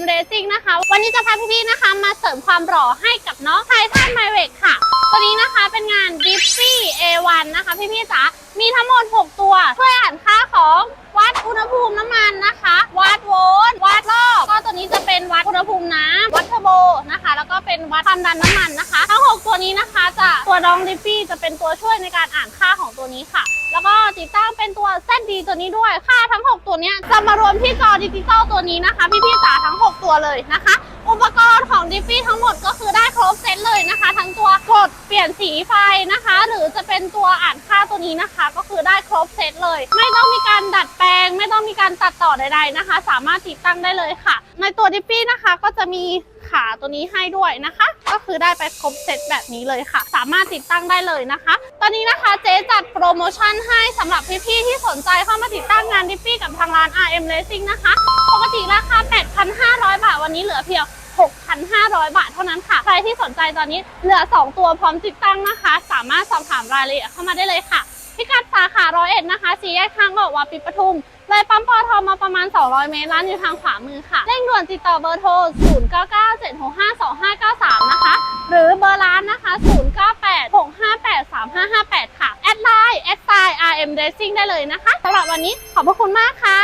RM Racing นะคะ วันนี้จะพาพี่ๆนะคะมาเสริมความหล่อให้กับน้องไททันไมเวกค่ะ ตัวนี้นะคะเป็นงาน Diffy A1 นะคะพี่ๆจ๋ามีทั้งหมด 6 ตัว ช่วยอ่านค่าของวัดอุณหภูมิน้ำมันนะคะ วัดโวลต์วัดรอบ ก็ตัวนี้จะเป็นวัดอุณหภูมิน้ำวัดเทอร์โบนะคะ เป็นวัดความดันน้ำมันนะคะ ทั้ง 6 ตัวนี้นะคะ จะตัวน้องดิฟฟี่จะเป็นตัวช่วยในการอ่านค่าของตัวนี้ค่ะ แล้วก็ติดตั้งเป็นตัว ZD ตัวนี้ด้วย ค่าทั้ง 6 ตัวนี้จะมารวมที่จอดิจิตอลตัวนี้นะคะ พี่ๆจ๋าทั้ง 6 ตัวเลยนะคะ อุปกรณ์ของดิฟฟี่ทั้งหมดก็คือได้ครบเซต เลยนะคะ ทั้งตัวกดเปลี่ยนสีไฟนะคะ หรือจะเป็นตัวอ่านค่าตัวนี้นะคะ ก็คือได้ครบเซตเลย ไม่ต้องมีการดัดแปลง ไม่ต้องมีการตัดต่อใดๆนะคะ สามารถติดตั้งได้เลยค่ะ ในตัวดิฟฟี่นะคะก็จะมีขาตัวนี้ให้ด้วยนะคะ ก็คือได้ไปครบเซตแบบนี้เลยค่ะ สามารถติดตั้งได้เลยนะคะ ตอนนี้นะคะเจ๊จัดโปรโมชั่นให้สำหรับพี่ๆที่สนใจเข้ามาติดตั้งงานดิฟฟี่กับทางร้าน RM Racing นะคะ ปกติราคา 8,500 บาทวันนี้เหลือเพียง 500 บาทเท่านั้นค่ะ ใครที่สนใจตอนนี้เหลือ 2 ตัวพร้อมติดตั้งนะคะ สามารถสอบถามรายละเอียดเข้ามาได้เลยค่ะ พิกัดสาขาร้อยเอ็ดนะคะสีแยกทางออกวัดปิปทุมเลยปั๊มปอทอมาประมาณ 200 เมตรร้านอยู่ทางขวามือค่ะเร่งด่วนติดต่อเบอร์โทร 0997652593 นะคะ หรือเบอร์ร้านนะคะ 0986583558 ค่ะ แอดไลน์แอดไซน์ RM Racing ได้เลยนะคะสำหรับวันนี้ขอบพระคุณมากค่ะ